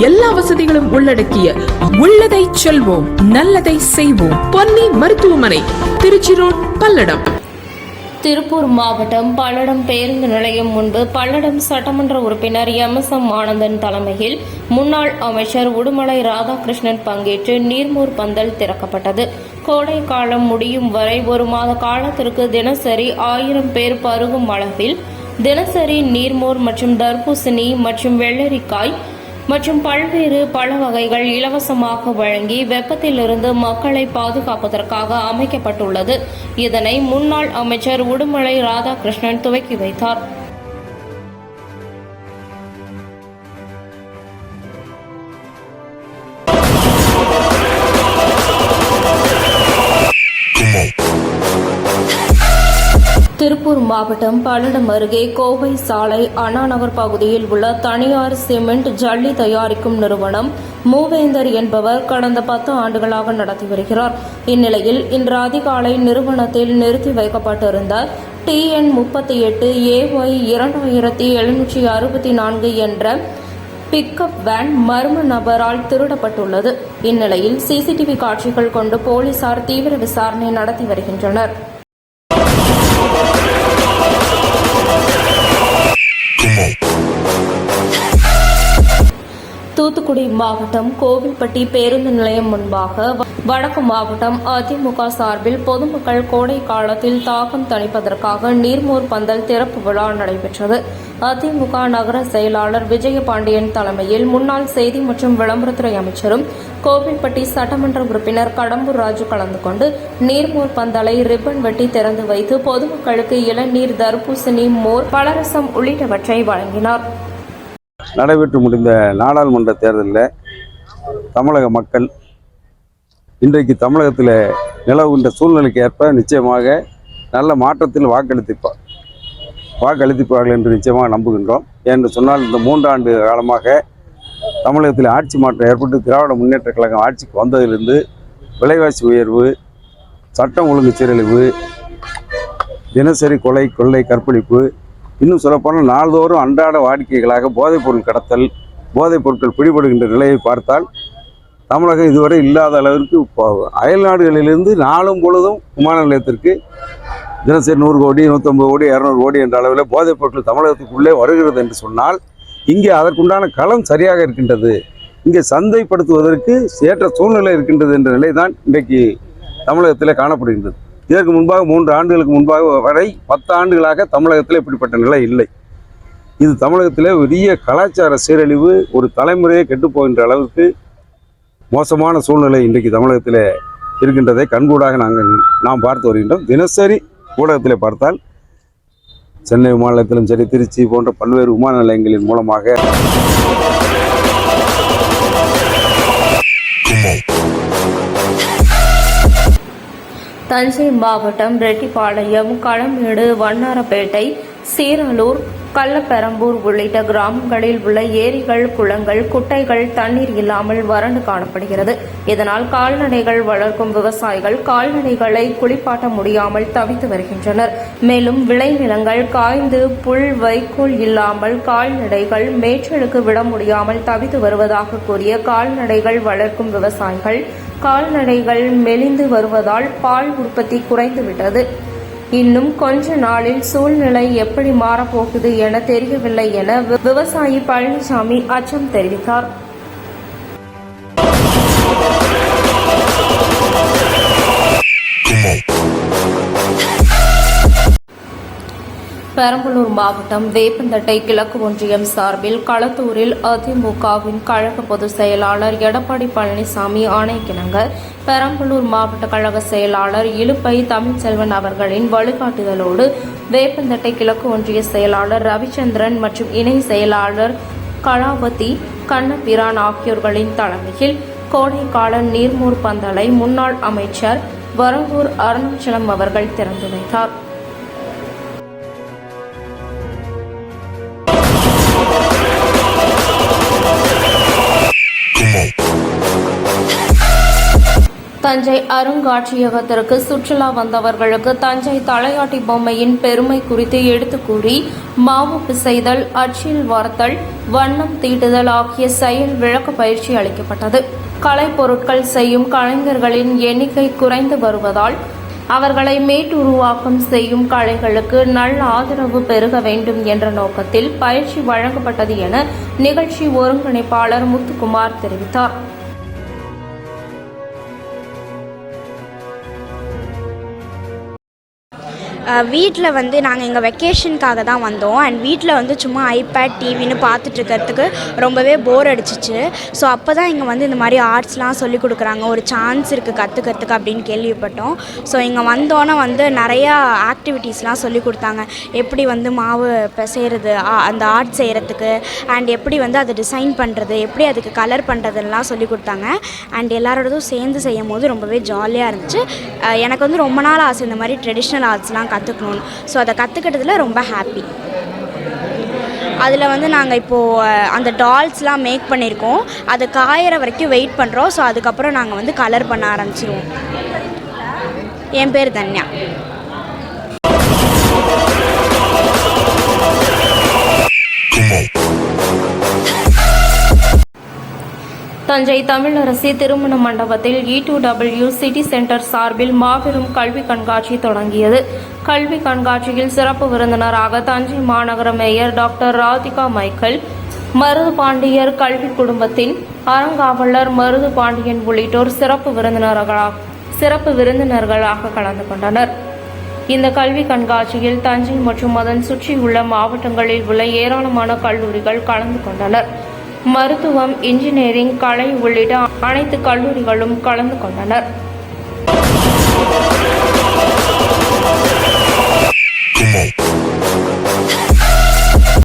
எல்லா வசதிகளும் உள்ளடக்கிய உள்ளதை செல்வோம் நல்லதை செய்வோம். பொன்னி மருத்துவமனை திருச்சி ரோட் பல்லடம். திருப்பூர் மாவட்டம் பல்லடம் பேருந்து நிலையம் முன்பு பல்லடம் சட்டமன்ற உறுப்பினர் எம். எஸ். எம். ஆனந்தன் தலைமையில் முன்னாள் அமைச்சர் உடுமலை ராதாகிருஷ்ணன் பங்கேற்று நீர்மூர் பந்தல் திறக்கப்பட்டது. கோடை காலம் முடியும் வரை ஒரு மாத காலத்திற்கு தினசரி ஆயிரம் பேர் பருகும் அளவில் தினசரி நீர்மோர் மற்றும் தர்பூசணி மற்றும் வெள்ளரிக்காய் மற்றும் பல்வேறு பழ வகைகள் இலவசமாக வழங்கி வெப்பத்திலிருந்து மக்களை பாதுகாப்பதற்காக அமைக்கப்பட்டுள்ளது. இதனை முன்னாள் அமைச்சர் உடுமலை ராதாகிருஷ்ணன் துவக்கி வைத்தார். திருப்பூர் மாவட்டம் பல்லடம் அருகே கோவை சாலை அண்ணாநகர் பகுதியில் உள்ள தனியார் சிமெண்ட் ஜல்லி தயாரிக்கும் நிறுவனம் மூவேந்தர் என்பவர் கடந்த பத்து ஆண்டுகளாக நடத்தி வருகிறார். இந்நிலையில் இன்று அதிகாலை நிறுவனத்தில் நிறுத்தி வைக்கப்பட்டிருந்த டிஎன் முப்பத்தி எட்டு ஏஒய் இரண்டாயிரத்தி எழுநூற்றி அறுபத்தி நான்கு என்ற பிக்கப் வேன் மர்ம நபரால் திருடப்பட்டுள்ளது. இந்நிலையில் சிசிடிவி காட்சிகள் கொண்டு போலீசார் தீவிர விசாரணை நடத்தி வருகின்றனர். தூத்துக்குடி மாவட்டம் கோவில்பட்டி பேருந்து நிலையம் முன்பாக வடக்கு மாவட்டம் அதிமுக சார்பில் பொதுமக்கள் கோடை காலத்தில் தாக்கம் தணிப்பதற்காக நீர்மோர் பந்தல் திறப்பு விழா நடைபெற்றது. அதிமுக நகர செயலாளர் விஜயபாண்டியன் தலைமையில் முன்னாள் செய்தி மற்றும் விளம்பரத்துறை அமைச்சரும் கோவில்பட்டி சட்டமன்ற உறுப்பினர் கடம்பூர் ராஜு கலந்து கொண்டு நீர்மோர் பந்தலை ரிப்பன் வெட்டி திறந்து வைத்து பொதுமக்களுக்கு இளநீர் தர்பூசணி மோர் பலரசம் உள்ளிட்டவற்றை வழங்கினார். நடைபெற்று முடிந்த நாடாளுமன்ற தேர்தலில் தமிழக மக்கள் இன்றைக்கு தமிழகத்தில் நிலவுகின்ற சூழ்நிலைக்கு ஏற்ப நிச்சயமாக நல்ல மாற்றத்தில் வாக்களித்திருப்பார் வாக்களித்திருப்பார்கள் என்று நிச்சயமாக நம்புகின்றோம். என்று சொன்னால் இந்த மூன்றாண்டு காலமாக தமிழகத்தில் ஆட்சி மாற்றம் ஏற்பட்டு திராவிட முன்னேற்ற கழகம் ஆட்சிக்கு வந்ததிலிருந்து விலைவாசி உயர்வு சட்டம் ஒழுங்கு சீரழிவு தினசரி கொலை கொள்ளை கற்பழிப்பு இன்னும் சொல்லப்போனால் நாள்தோறும் அன்றாட வாடிக்கைகளாக போதைப் பொருள் கடத்தல் போதைப் பொருட்கள் பிடிபடுகின்ற நிலையை பார்த்தால் தமிழகம் இதுவரை இல்லாத அளவிற்கு இப்போ அயல் நாடுகளிலிருந்து நாளும் பொழுதும் விமான நிலையத்திற்கு தினசரி நூறு கோடி நூற்றம்பது கோடி இரநூறு கோடி என்ற அளவில் போதைப் பொருட்கள் தமிழகத்துக்குள்ளே வருகிறது என்று சொன்னால் இங்கே அதற்குண்டான களம் சரியாக இருக்கின்றது. இங்கே சந்தைப்படுத்துவதற்கு ஏற்ற சூழ்நிலை இருக்கின்றது என்ற நிலை தான் இன்றைக்கு தமிழகத்தில் காணப்படுகின்றது. இதற்கு முன்பாக மூன்று ஆண்டுகளுக்கு முன்பாக வரை பத்து ஆண்டுகளாக தமிழகத்தில் இப்படிப்பட்ட நிலை இல்லை. இது தமிழகத்தில் பெரிய கலாச்சார சீரழிவு ஒரு தலைமுறையே கெட்டுப்போகின்ற அளவுக்கு மோசமான சூழ்நிலை இன்றைக்கு தமிழகத்தில் இருக்கின்றதை கண்கூடாக நாங்கள் நாம் பார்த்து வருகின்றோம். தினசரி ஊடகத்தில் பார்த்தால் சென்னை விமான நிலையத்திலும் சரி திருச்சி போன்ற பல்வேறு விமான நிலையங்களின் மூலமாக தஞ்சை மாவட்டம் ரெட்டிப்பாளையம் களமேடு வண்ணாரப்பேட்டை சீரலூர் கள்ளப்பெரம்பூர் உள்ளிட்ட கிராமங்களில் உள்ள ஏரிகள் குளங்கள் குட்டைகள் தண்ணீர் இல்லாமல் வறண்டு காணப்படுகிறது. இதனால் கால்நடைகள் வளர்க்கும் விவசாயிகள் கால்நடைகளை குளிப்பாட்ட முடியாமல் தவித்து வருகின்றனர். மேலும் விளைநிலங்கள் காய்ந்து புல் வைக்கோல் இல்லாமல் கால்நடைகள் மேய்ச்சலுக்கு விட முடியாமல் தவித்து வருவதாக கூறிய கால்நடைகள் வளர்க்கும் விவசாயிகள் கால்நடைகள் மெலிந்து வருவதால் பால் உற்பத்தி குறைந்துவிட்டது. இன்னும் கொஞ்ச நாளில் சூழ்நிலை எப்படி மாறப்போகுது என தெரியவில்லை என விவசாயி பழனிசாமி அச்சம் தெரிவித்தார். பெரம்பலூர் மாவட்டம் வேப்பந்தட்டை கிழக்கு ஒன்றியம் சார்பில் களத்தூரில் அதிமுகவின் கழக பொதுச் செயலாளர் எடப்பாடி பழனிசாமி ஆணைக்கிணங்க பெரம்பலூர் மாவட்ட கழக செயலாளர் இலுப்பை தமிழ்ச்செல்வன் அவர்களின் வழிகாட்டுதலோடு வேப்பந்தட்டை கிழக்கு ஒன்றிய செயலாளர் ரவிச்சந்திரன் மற்றும் இணை செயலாளர் கலாவதி கண்ணபிரான் ஆகியோர்களின் தலைமையில் கோடைக்கால நீர்மூர் பந்தலை முன்னாள் அமைச்சர் வரங்கூர் அருணாச்சலம் அவர்கள் திறந்து வைத்தார். தஞ்சை அருங்காட்சியகத்திற்கு சுற்றுலா வந்தவர்களுக்கு தஞ்சை தலையாட்டி பொம்மையின் பெருமை குறித்து எடுத்துக் கூறி மாவு பிசைதல் அச்சில் வார்த்தல் வண்ணம் தீட்டுதல் ஆகிய செயல் விளக்க பயிற்சி அளிக்கப்பட்டது. கலைப்பொருட்கள் செய்யும் கலைஞர்களின் எண்ணிக்கை குறைந்து வருவதால் அவர்களை மேட்டுருவாக்கம் செய்யும் கலைகளுக்கு நல்ல ஆதரவு பெருக வேண்டும் என்ற நோக்கத்தில் பயிற்சி வழங்கப்பட்டது என நிகழ்ச்சி ஒருங்கிணைப்பாளர் முத்துக்குமார் தெரிவித்தார். வீட்டில் வந்து நாங்கள் எங்கள் வெக்கேஷனுக்காக தான் வந்தோம். அண்ட் வீட்டில் வந்து சும்மா ஐபேட் டிவின்னு பார்த்துட்ருக்கிறதுக்கு ரொம்பவே போர் அடிச்சிச்சு. ஸோ அப்போ தான் இங்கே வந்து இந்த மாதிரி ஆர்ட்ஸ்லாம் சொல்லி கொடுக்குறாங்க. ஒரு சான்ஸ் இருக்குது கற்றுக்கிறதுக்கு அப்படின்னு கேள்விப்பட்டோம். ஸோ இங்கே வந்தோன்னே வந்து நிறையா ஆக்டிவிட்டீஸ்லாம் சொல்லி கொடுத்தாங்க. எப்படி வந்து மாவு பிசைறது ஆ- அந்த ஆர்ட் செய்கிறதுக்கு அண்ட் எப்படி வந்து அதை டிசைன் பண்ணுறது எப்படி அதுக்கு கலர் பண்ணுறதுலாம் சொல்லி கொடுத்தாங்க. அண்ட் எல்லாரோடதும் சேர்ந்து செய்யும் போது ரொம்பவே ஜாலியாக இருந்துச்சு. எனக்கு வந்து ரொம்ப நாள் ஆசை இந்த மாதிரி ட்ரெடிஷ்னல் ஆர்ட்ஸ்லாம் கற்றுக்கணும்னு ஸோ அதை கற்றுக்கிட்டதில் ரொம்ப ஹாப்பி அதில் வந்து நாங்கள் இப்போது அந்த டால்ஸ்லாம் மேக் பண்ணியிருக்கோம் அது காயிற வரைக்கும் வெயிட் பண்ணுறோம் ஸோ அதுக்கப்புறம் நாங்கள் வந்து கலர் பண்ண ஆரம்பிச்சிருவோம். என் பேர் தன்யா. தஞ்சை தமிழரசி திருமண மண்டபத்தில் E two W city centre சார்பில் மாபெரும் கல்வி கண்காட்சி தொடங்கியது. கல்வி கண்காட்சியில் சிறப்பு விருந்தினராக தஞ்சை மாநகர mayor doctor Radhika Michael Marudhu Pandiyar கல்வி குடும்பத்தின் அறங்காவலர் மருது பாண்டியன் உள்ளிட்டோர் சிறப்பு விருந்தினர்களாக சிறப்பு விருந்தினர்களாக கலந்து கொண்டனர். இந்த கல்வி கண்காட்சியில் தஞ்சை மற்றும் அதன் சுற்றியுள்ள மாவட்டங்களில் உள்ள ஏராளமான கல்லூரிகள் கலந்து கொண்டனர். மருத்துவம் இன்ஜினியரிங் கலை உள்ளிட்ட அனைத்து கல்லூரிகளும் கலந்து கொண்டனர்.